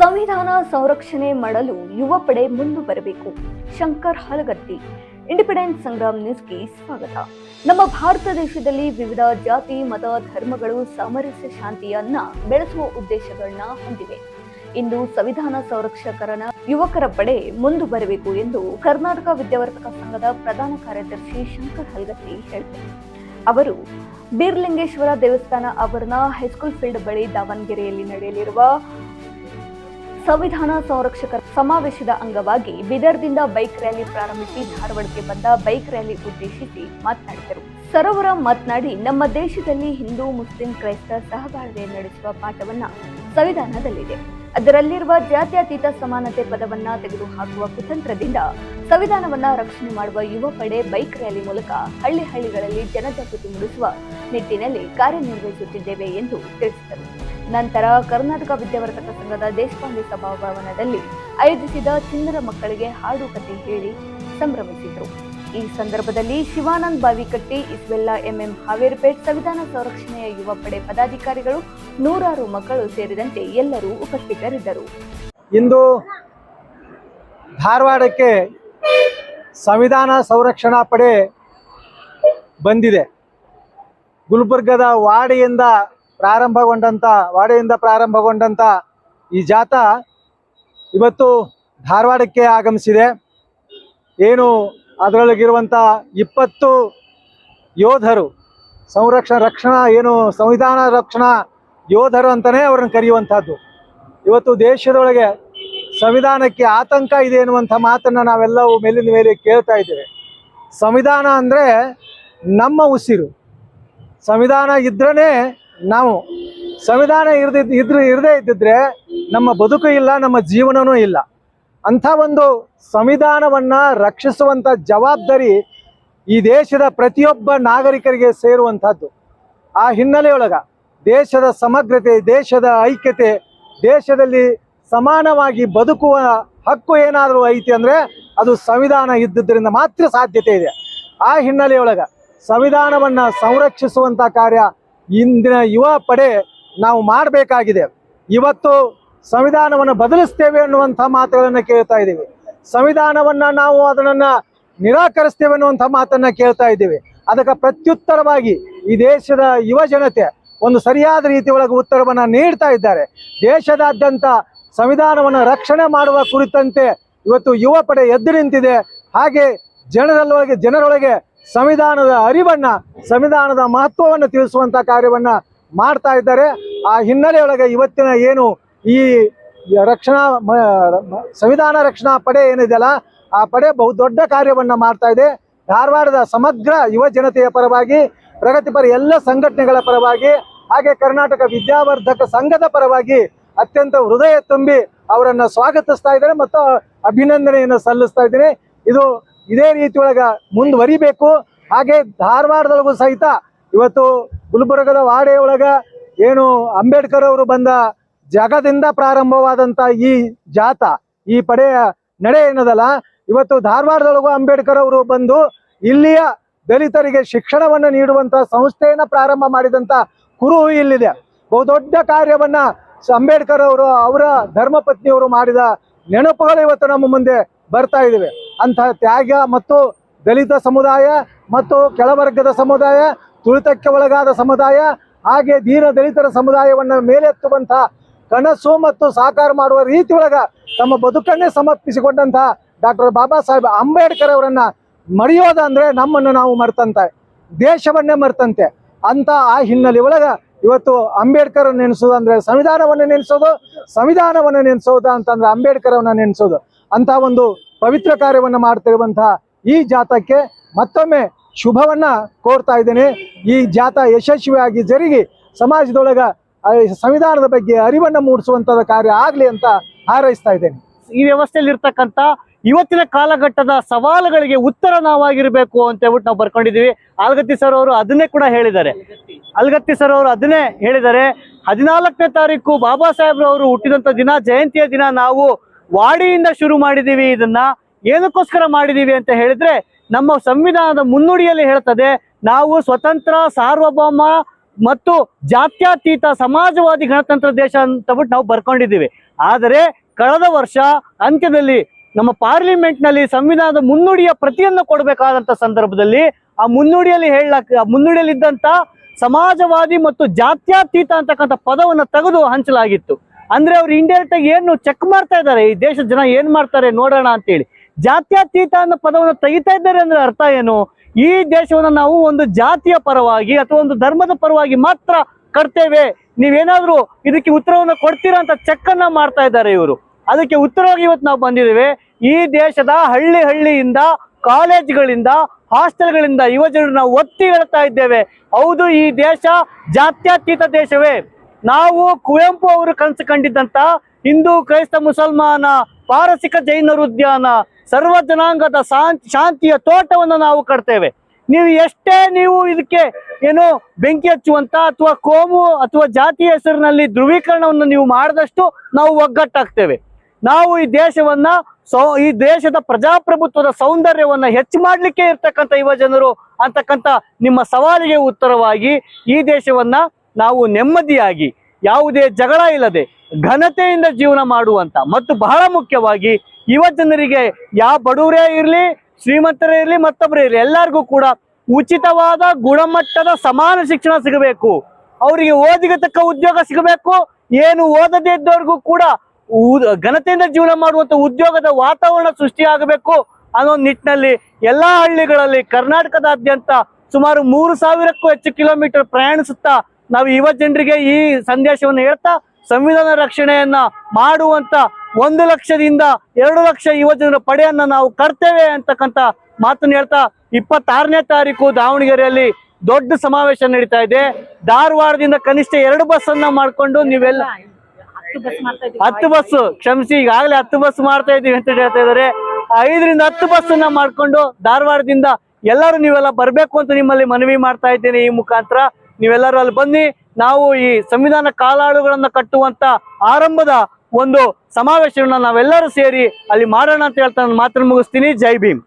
ಸಂವಿಧಾನ ಸಂರಕ್ಷಣೆ ಮಾಡಲು ಯುವ ಪಡೆ ಮುಂದೆ ಬರಬೇಕು. ಶಂಕರ್ ಹಲಗತ್ತಿ ಇಂಡಿಪೆಂಡೆನ್ಸ್ ಸಂಗ್ರಾಮ್ ನ್ಯೂಸ್ಗೆ ಸ್ವಾಗತ. ನಮ್ಮ ಭಾರತ ದೇಶದಲ್ಲಿ ವಿವಿಧ ಜಾತಿ, ಮತ, ಧರ್ಮಗಳು ಸಾಮರಸ್ಯ ಶಾಂತಿಯನ್ನ ಬೆಳೆಸುವ ಉದ್ದೇಶಗಳನ್ನ ಹೊಂದಿವೆ. ಇಂದು ಸಂವಿಧಾನ ಸಂರಕ್ಷಕರನ ಯುವಕರ ಪಡೆ ಮುಂದೆ ಬರಬೇಕು ಎಂದು ಕರ್ನಾಟಕ ವಿದ್ಯಾವರ್ತಕ ಸಂಘದ ಪ್ರಧಾನ ಕಾರ್ಯದರ್ಶಿ ಶಂಕರ್ ಹಲಗತ್ತಿ ಹೇಳಿದರು. ಅವರು ಬೀರ್ಲಿಂಗೇಶ್ವರ ದೇವಸ್ಥಾನ ಆವರಣ ಹೈಸ್ಕೂಲ್ ಫೀಲ್ಡ್ ಬಳಿ ದಾವಣಗೆರೆಯಲ್ಲಿ ನಡೆಯಲಿರುವ ಸಂವಿಧಾನ ಸಂರಕ್ಷಕರ ಸಮಾವೇಶದ ಅಂಗವಾಗಿ ಬಿದರ್ದಿಂದ ಬೈಕ್ ರ್ಯಾಲಿ ಪ್ರಾರಂಭಿಸಿ ಧಾರವಾಡಕ್ಕೆ ಬಂದ ಬೈಕ್ ರ್ಯಾಲಿ ಉದ್ದೇಶಿಸಿ ಮಾತನಾಡಿದರು. ಸರೋವರ ಮಾತನಾಡಿ, ನಮ್ಮ ದೇಶದಲ್ಲಿ ಹಿಂದೂ, ಮುಸ್ಲಿಂ, ಕ್ರೈಸ್ತ ಸಹಬಾಳ್ವೆ ನಡೆಸುವ ಪಾಠವನ್ನ ಸಂವಿಧಾನದಲ್ಲಿದೆ. ಅದರಲ್ಲಿರುವ ಜಾತ್ಯತೀತ ಸಮಾನತೆ ಪದವನ್ನ ತೆಗೆದುಹಾಕುವ ಕುತಂತ್ರದಿಂದ ಸಂವಿಧಾನವನ್ನ ರಕ್ಷಣೆ ಮಾಡುವ ಯುವ ಪಡೆ ಬೈಕ್ ರ್ಯಾಲಿ ಮೂಲಕ ಹಳ್ಳಿ ಹಳ್ಳಿಗಳಲ್ಲಿ ಜನಜಾಗೃತಿ ಮೂಡಿಸುವ ನಿಟ್ಟಿನಲ್ಲಿ ಕಾರ್ಯನಿರ್ವಹಿಸುತ್ತಿದ್ದೇವೆ ಎಂದು ತಿಳಿಸಿದರು. ನಂತರ ಕರ್ನಾಟಕ ವಿದ್ಯಾವರ್ಧಕ ಸಂಘದ ದೇಶಪಾಂಡೆ ಸಭಾಭವನದಲ್ಲಿ ಆಯೋಜಿಸಿದ ಚಿನ್ನರ ಮಕ್ಕಳಿಗೆ ಹಾಡು ಕತೆ ಹೇಳಿ ಸಂಭ್ರಮಿಸಿದರು. ಈ ಸಂದರ್ಭದಲ್ಲಿ ಶಿವಾನಂದ್ ಬಾವಿಕಟ್ಟಿ ಇಸ್ವೆಲ್ಲಾ ಎಂಎಂ ಹಾವೇರ್ಪೇಟ್, ಸಂವಿಧಾನ ಸಂರಕ್ಷಣೆಯ ಯುವ ಪಡೆ ಪದಾಧಿಕಾರಿಗಳು, ನೂರಾರು ಮಕ್ಕಳು ಸೇರಿದಂತೆ ಎಲ್ಲರೂ ಉಪಸ್ಥಿತರಿದ್ದರು. ಇಂದು ಧಾರವಾಡಕ್ಕೆ ಸಂವಿಧಾನ ಸಂರಕ್ಷಣಾ ಪಡೆ ಬಂದಿದೆ. ಗುಲ್ಬರ್ಗದ ವಾಡೆಯಿಂದ ಪ್ರಾರಂಭಗೊಂಡಂಥ ವಾಡೆಯಿಂದ ಪ್ರಾರಂಭಗೊಂಡಂಥ ಈ ಜಾಥಾ ಇವತ್ತು ಧಾರವಾಡಕ್ಕೆ ಆಗಮಿಸಿದೆ. ಏನು ಅದರೊಳಗಿರುವಂಥ ಇಪ್ಪತ್ತು ಯೋಧರು ಸಂರಕ್ಷಣಾ ರಕ್ಷಣಾ ಏನು ಸಂವಿಧಾನ ರಕ್ಷಣಾ ಯೋಧರು ಅಂತಲೇ ಅವರನ್ನು ಕರೆಯುವಂಥದ್ದು. ಇವತ್ತು ದೇಶದೊಳಗೆ ಸಂವಿಧಾನಕ್ಕೆ ಆತಂಕ ಇದೆ ಎನ್ನುವಂಥ ಮಾತನ್ನು ನಾವೆಲ್ಲವೂ ಮೇಲಿನ ಮೇಲೆ ಕೇಳ್ತಾ ಇದ್ದೇವೆ. ಸಂವಿಧಾನ ಅಂದರೆ ನಮ್ಮ ಉಸಿರು. ಸಂವಿಧಾನ ಇದ್ರೇ ನಾವು ಸಂವಿಧಾನ ಇರ್ದಿದ್ ಇದ್ರ ಇರದೇ ಇದ್ದಿದ್ರೆ ನಮ್ಮ ಬದುಕು ಇಲ್ಲ, ನಮ್ಮ ಜೀವನವೂ ಇಲ್ಲ. ಅಂಥ ಒಂದು ಸಂವಿಧಾನವನ್ನು ರಕ್ಷಿಸುವಂಥ ಜವಾಬ್ದಾರಿ ಈ ದೇಶದ ಪ್ರತಿಯೊಬ್ಬ ನಾಗರಿಕರಿಗೆ ಸೇರುವಂಥದ್ದು. ಆ ಹಿನ್ನೆಲೆಯೊಳಗ ದೇಶದ ಸಮಗ್ರತೆ, ದೇಶದ ಐಕ್ಯತೆ, ದೇಶದಲ್ಲಿ ಸಮಾನವಾಗಿ ಬದುಕುವ ಹಕ್ಕು ಏನಾದರೂ ಐತಿ ಅಂದರೆ ಅದು ಸಂವಿಧಾನ ಇದ್ದುದರಿಂದ ಮಾತ್ರ ಸಾಧ್ಯತೆ ಇದೆ. ಆ ಹಿನ್ನೆಲೆಯೊಳಗ ಸಂವಿಧಾನವನ್ನು ಸಂರಕ್ಷಿಸುವಂಥ ಕಾರ್ಯ ಇಂದಿನ ಯುವ ಪಡೆ ನಾವು ಮಾಡಬೇಕಾಗಿದೆ. ಇವತ್ತು ಸಂವಿಧಾನವನ್ನು ಬದಲಿಸ್ತೇವೆ ಅನ್ನುವಂಥ ಮಾತುಗಳನ್ನು ಕೇಳ್ತಾ ಇದ್ದೀವಿ. ಸಂವಿಧಾನವನ್ನು ನಾವು ಅದನ್ನು ನಿರಾಕರಿಸ್ತೇವೆ ಅನ್ನುವಂಥ ಮಾತನ್ನು ಕೇಳ್ತಾ ಇದ್ದೀವಿ. ಅದಕ್ಕೆ ಪ್ರತ್ಯುತ್ತರವಾಗಿ ಈ ದೇಶದ ಯುವ ಜನತೆ ಒಂದು ಸರಿಯಾದ ರೀತಿ ಒಳಗೆ ಉತ್ತರವನ್ನು ನೀಡ್ತಾ ಇದ್ದಾರೆ. ದೇಶದಾದ್ಯಂತ ಸಂವಿಧಾನವನ್ನು ರಕ್ಷಣೆ ಮಾಡುವ ಕುರಿತಂತೆ ಇವತ್ತು ಯುವ ಪಡೆ ಎದ್ದು ನಿಂತಿದೆ. ಹಾಗೆ ಜನರಲ್ಲೊಳಗೆ, ಜನರೊಳಗೆ ಸಂವಿಧಾನದ ಅರಿವನ್ನ, ಸಂವಿಧಾನದ ಮಹತ್ವವನ್ನು ತಿಳಿಸುವಂತ ಕಾರ್ಯವನ್ನ ಮಾಡ್ತಾ ಇದ್ದಾರೆ. ಆ ಹಿನ್ನೆಲೆಯೊಳಗೆ ಇವತ್ತಿನ ಏನು ಈ ರಕ್ಷಣಾ ಸಂವಿಧಾನ ರಕ್ಷಣಾ ಪಡೆ ಏನಿದೆಯಲ್ಲ, ಆ ಪಡೆ ಬಹುದೊಡ್ಡ ಕಾರ್ಯವನ್ನ ಮಾಡ್ತಾ ಇದೆ. ಧಾರವಾಡದ ಸಮಗ್ರ ಯುವ ಜನತೆಯ ಪರವಾಗಿ ಪ್ರಗತಿಪರ ಎಲ್ಲ ಸಂಘಟನೆಗಳ ಪರವಾಗಿ, ಹಾಗೆ ಕರ್ನಾಟಕ ವಿದ್ಯಾವರ್ಧಕ ಸಂಘದ ಪರವಾಗಿ ಅತ್ಯಂತ ಹೃದಯ ತುಂಬಿ ಅವರನ್ನ ಸ್ವಾಗತಿಸ್ತಾ ಇದ್ದಾರೆ ಮತ್ತು ಅಭಿನಂದನೆಯನ್ನು ಸಲ್ಲಿಸ್ತಾ ಇದ್ದೀನಿ. ಇದು ಇದೇ ರೀತಿ ಒಳಗ ಮುಂದುವರಿಬೇಕು. ಹಾಗೆ ಧಾರವಾಡದೊಳಗೂ ಸಹಿತ ಇವತ್ತು ಗುಲ್ಬರ್ಗದ ವಾಡೆ ಒಳಗ ಏನು ಅಂಬೇಡ್ಕರ್ ಅವರು ಬಂದ ಜಾಗದಿಂದ ಪ್ರಾರಂಭವಾದಂತ ಈ ಜಾತ ಈ ಪಡೆಯ ನಡೆ ಏನದಲ್ಲ ಇವತ್ತು ಧಾರವಾಡದೊಳಗೂ ಅಂಬೇಡ್ಕರ್ ಅವರು ಬಂದು ಇಲ್ಲಿಯ ದಲಿತರಿಗೆ ಶಿಕ್ಷಣವನ್ನು ನೀಡುವಂತ ಸಂಸ್ಥೆಯನ್ನ ಪ್ರಾರಂಭ ಮಾಡಿದಂತ ಕುರುಹು ಇಲ್ಲಿದೆ. ಬಹುದೊಡ್ಡ ಕಾರ್ಯವನ್ನ ಅಂಬೇಡ್ಕರ್ ಅವರು, ಅವರ ಧರ್ಮಪತ್ನಿಯವರು ಮಾಡಿದ ನೆನಪುಗಳು ಇವತ್ತು ನಮ್ಮ ಮುಂದೆ ಬರ್ತಾ ಇದ್ದಾವೆ ಅಂತಹ ತ್ಯಾಗ ಮತ್ತು ದಲಿತ ಸಮುದಾಯ ಮತ್ತು ಕೆಳವರ್ಗದ ಸಮುದಾಯ, ತುಳಿತಕ್ಕೆ ಒಳಗಾದ ಸಮುದಾಯ, ಹಾಗೆ ದೀನ ದಲಿತರ ಸಮುದಾಯವನ್ನು ಮೇಲೆತ್ತುವಂತಹ ಕನಸು ಮತ್ತು ಸಾಕಾರ ಮಾಡುವ ರೀತಿ ಒಳಗ ತಮ್ಮ ಬದುಕನ್ನೇ ಸಮರ್ಪಿಸಿಕೊಂಡಂತಹ ಡಾಕ್ಟರ್ ಬಾಬಾ ಸಾಹೇಬ್ ಅಂಬೇಡ್ಕರ್ ಅವರನ್ನ ಮರೆಯೋದಂದ್ರೆ ನಮ್ಮನ್ನು ನಾವು ಮರ್ತಂತೆ, ದೇಶವನ್ನೇ ಮರ್ತಂತೆ. ಅಂತ ಆ ಹಿನ್ನೆಲೆ ಒಳಗೆ ಇವತ್ತು ಅಂಬೇಡ್ಕರ್ ನೆನೆಸೋದು ಅಂದ್ರೆ ಸಂವಿಧಾನವನ್ನು ನೆನೆಸೋದು ಸಂವಿಧಾನವನ್ನು ನೆನೆಸೋದು ಅಂತಂದ್ರೆ ಅಂಬೇಡ್ಕರ್ ಅವನ್ನ ನೆನೆಸೋದು. ಅಂತ ಒಂದು ಪವಿತ್ರ ಕಾರ್ಯವನ್ನು ಮಾಡ್ತಿರುವಂತಹ ಈ ಜಾತಕ್ಕೆ ಮತ್ತೊಮ್ಮೆ ಶುಭವನ್ನ ಕೋರ್ತಾ ಇದ್ದೇನೆ. ಈ ಜಾಥಾ ಯಶಸ್ವಿಯಾಗಿ ಜರುಗಿ ಸಮಾಜದೊಳಗ ಸಂವಿಧಾನದ ಬಗ್ಗೆ ಅರಿವನ್ನ ಮೂಡಿಸುವಂತದ ಕಾರ್ಯ ಆಗ್ಲಿ ಅಂತ ಹಾರೈಸ್ತಾ ಇದ್ದೇನೆ. ಈ ವ್ಯವಸ್ಥೆಯಲ್ಲಿ ಇರ್ತಕ್ಕಂಥ ಇವತ್ತಿನ ಕಾಲಘಟ್ಟದ ಸವಾಲುಗಳಿಗೆ ಉತ್ತರ ನಾವಾಗಿರ್ಬೇಕು ಅಂತ ಹೇಳ್ಬಿಟ್ಟು ನಾವು ಬರ್ಕೊಂಡಿದೀವಿ ಆಲ್ಗತ್ತಿ ಸರ್ ಅವರು ಅದನ್ನೇ ಕೂಡ ಹೇಳಿದ್ದಾರೆ. ಅಲ್ಗತ್ತಿ ಸರ್ ಅವರು ಅದನ್ನೇ ಹೇಳಿದ್ದಾರೆ. ಹದಿನಾಲ್ಕನೇ ತಾರೀಕು ಬಾಬಾ ಸಾಹೇಬ್ರವರು ಹುಟ್ಟಿದಂತ ದಿನ, ಜಯಂತಿಯ ದಿನ ನಾವು ವಾಡಿಯಿಂದ ಶುರು ಮಾಡಿದೀವಿ, ಇದನ್ನ ಏನಕ್ಕೋಸ್ಕರ ಮಾಡಿದೀವಿ ಅಂತ ಹೇಳಿದ್ರೆ ನಮ್ಮ ಸಂವಿಧಾನದ ಮುನ್ನುಡಿಯಲ್ಲಿ ಹೇಳ್ತದೆ, ನಾವು ಸ್ವತಂತ್ರ, ಸಾರ್ವಭೌಮ ಮತ್ತು ಜಾತ್ಯತೀತ ಸಮಾಜವಾದಿ ಗಣತಂತ್ರ ದೇಶ ಅಂತ ಬಿಟ್ಟು ನಾವು ಬರ್ಕೊಂಡಿದ್ದೀವಿ. ಆದರೆ ಕಳೆದ ವರ್ಷ ಅಂತ್ಯದಲ್ಲಿ ನಮ್ಮ ಪಾರ್ಲಿಮೆಂಟ್ನಲ್ಲಿ ಸಂವಿಧಾನದ ಮುನ್ನುಡಿಯ ಪ್ರತಿಯನ್ನು ಕೊಡಬೇಕಾದಂತ ಸಂದರ್ಭದಲ್ಲಿ ಆ ಮುನ್ನುಡಿಯಲ್ಲಿ ಹೇಳಕ್ ಆ ಮುನ್ನುಡಿಯಲ್ಲಿ ಇದ್ದಂತ ಸಮಾಜವಾದಿ ಮತ್ತು ಜಾತ್ಯತೀತ ಅಂತಕ್ಕಂಥ ಪದವನ್ನು ತೆಗೆದು ಹಂಚಲಾಗಿತ್ತು. ಅಂದ್ರೆ ಅವ್ರು ಇಂಡೈರೆಕ್ಟ್ ಆಗಿ ಏನು ಚೆಕ್ ಮಾಡ್ತಾ ಇದ್ದಾರೆ? ಈ ದೇಶದ ಜನ ಏನ್ ಮಾಡ್ತಾರೆ ನೋಡೋಣ ಅಂತೇಳಿ. ಜಾತ್ಯತೀತ ಅನ್ನೋ ಪದವನ್ನು ತೆಗಿತಾ ಇದ್ದಾರೆ ಅಂದ್ರೆ ಅರ್ಥ ಏನು? ಈ ದೇಶವನ್ನು ನಾವು ಒಂದು ಜಾತಿಯ ಪರವಾಗಿ ಅಥವಾ ಒಂದು ಧರ್ಮದ ಪರವಾಗಿ ಮಾತ್ರ ಕಟ್ತೇವೆ. ನೀವೇನಾದ್ರೂ ಇದಕ್ಕೆ ಉತ್ತರವನ್ನು ಕೊಡ್ತೀರಾ ಅಂತ ಚೆಕ್ ಅನ್ನ ಮಾಡ್ತಾ ಇದ್ದಾರೆ ಇವರು. ಅದಕ್ಕೆ ಉತ್ತರವಾಗಿ ಇವತ್ತು ನಾವು ಬಂದಿದ್ದೇವೆ. ಈ ದೇಶದ ಹಳ್ಳಿ ಹಳ್ಳಿಯಿಂದ, ಕಾಲೇಜ್ಗಳಿಂದ, ಹಾಸ್ಟೆಲ್ಗಳಿಂದ ಯುವಜನರು ನಾವು ಒತ್ತಿ ಹೇಳ್ತಾ ಇದ್ದೇವೆ. ಹೌದು, ಈ ದೇಶ ಜಾತ್ಯತೀತ ದೇಶವೇ. ನಾವು ಕುವೆಂಪು ಅವರು ಕನಸು ಕಂಡಿದ್ದಂತ ಹಿಂದೂ ಕ್ರೈಸ್ತ ಮುಸಲ್ಮಾನ ಪಾರಸಿಕ ಜೈನರು ಉದ್ಯಾನ ಸರ್ವ ಜನಾಂಗದ ಶಾಂತಿ, ಶಾಂತಿಯ ತೋಟವನ್ನು ನಾವು ಕಟ್ತೇವೆ. ನೀವು ಎಷ್ಟೇ ನೀವು ಇದಕ್ಕೆ ಏನು ಬೆಂಕಿ ಹಚ್ಚುವಂತ ಅಥವಾ ಕೋಮು ಅಥವಾ ಜಾತಿಯ ಹೆಸರಿನಲ್ಲಿ ಧ್ರುವೀಕರಣವನ್ನು ನೀವು ಮಾಡಿದಷ್ಟು ನಾವು ಒಗ್ಗಟ್ಟಾಗ್ತೇವೆ. ನಾವು ಈ ದೇಶವನ್ನ ಸೌ, ಈ ದೇಶದ ಪ್ರಜಾಪ್ರಭುತ್ವದ ಸೌಂದರ್ಯವನ್ನ ಹೆಚ್ಚು ಮಾಡಲಿಕ್ಕೆ ಇರ್ತಕ್ಕಂಥ ಯುವ ಜನರು ಅಂತಕ್ಕಂಥ ನಿಮ್ಮ ಸವಾಲಿಗೆ ಉತ್ತರವಾಗಿ ಈ ದೇಶವನ್ನ ನಾವು ನೆಮ್ಮದಿಯಾಗಿ ಯಾವುದೇ ಜಗಳ ಇಲ್ಲದೆ ಘನತೆಯಿಂದ ಜೀವನ ಮಾಡುವಂತ ಮತ್ತು ಬಹಳ ಮುಖ್ಯವಾಗಿ ಯುವ ಜನರಿಗೆ ಯಾವ ಬಡವರೇ ಇರಲಿ, ಶ್ರೀಮಂತರೇ ಇರಲಿ, ಮತ್ತೊಬ್ಬರೇ ಇರಲಿ, ಎಲ್ಲರಿಗೂ ಕೂಡ ಉಚಿತವಾದ ಗುಣಮಟ್ಟದ ಸಮಾನ ಶಿಕ್ಷಣ ಸಿಗಬೇಕು. ಅವರಿಗೆ ಓದಿಗೆ ತಕ್ಕ ಉದ್ಯೋಗ ಸಿಗಬೇಕು. ಏನು ಓದದೇ ಇದ್ದವ್ರಿಗೂ ಕೂಡ ಘನತೆಯಿಂದ ಜೀವನ ಮಾಡುವಂತ ಉದ್ಯೋಗದ ವಾತಾವರಣ ಸೃಷ್ಟಿಯಾಗಬೇಕು ಅನ್ನೋ ನಿಟ್ಟಿನಲ್ಲಿ ಎಲ್ಲಾ ಹಳ್ಳಿಗಳಲ್ಲಿ ಕರ್ನಾಟಕದಾದ್ಯಂತ ಸುಮಾರು ಮೂರು ಸಾವಿರಕ್ಕೂ ಹೆಚ್ಚು ಕಿಲೋಮೀಟರ್ ಪ್ರಯಾಣಿಸುತ್ತಾ ನಾವು ಯುವ ಜನರಿಗೆ ಈ ಸಂದೇಶವನ್ನು ಹೇಳ್ತಾ ಸಂವಿಧಾನ ರಕ್ಷಣೆಯನ್ನ ಮಾಡುವಂತ ಒಂದು ಲಕ್ಷದಿಂದ ಎರಡು ಲಕ್ಷ ಯುವ ಜನರ ಪಡೆಯನ್ನ ನಾವು ಕರ್ತೇವೆ ಅಂತಕ್ಕಂತ ಮಾತನ್ನು ಹೇಳ್ತಾ ಇಪ್ಪತ್ತಾರನೇ ತಾರೀಕು ದಾವಣಗೆರೆಯಲ್ಲಿ ದೊಡ್ಡ ಸಮಾವೇಶ ನಡೀತಾ ಇದೆ. ಧಾರವಾಡದಿಂದ ಕನಿಷ್ಠ ಎರಡು ಬಸ್ ಅನ್ನ ಮಾಡ್ಕೊಂಡು ನೀವೆಲ್ಲ ಹತ್ತು ಬಸ್ ಕ್ಷಮಿಸಿ ಈಗಾಗಲೇ ಹತ್ತು ಬಸ್ ಮಾಡ್ತಾ ಇದೀವಿ ಅಂತ ಹೇಳ್ತಾ ಇದಾರೆ ಐದರಿಂದ ಹತ್ತು ಬಸ್ ಅನ್ನ ಮಾಡ್ಕೊಂಡು ಧಾರವಾಡದಿಂದ ಎಲ್ಲರೂ ನೀವೆಲ್ಲ ಬರ್ಬೇಕು ಅಂತ ನಿಮ್ಮಲ್ಲಿ ಮನವಿ ಮಾಡ್ತಾ ಇದ್ದೇನೆ ಈ ಮುಖಾಂತರ. ನೀವೆಲ್ಲರೂ ಅಲ್ಲಿ ಬನ್ನಿ. ನಾವು ಈ ಸಂವಿಧಾನ ಕಾಲಾಳುಗಳನ್ನ ಕಟ್ಟುವಂತ ಆರಂಭದ ಒಂದು ಸಮಾವೇಶವನ್ನ ನಾವೆಲ್ಲರೂ ಸೇರಿ ಅಲ್ಲಿ ಮಾಡೋಣ ಅಂತ ಹೇಳ್ತಾ ನಾನು ಮಾತನ್ನು ಮುಗಿಸ್ತೀನಿ. ಜೈ ಭೀಮ್.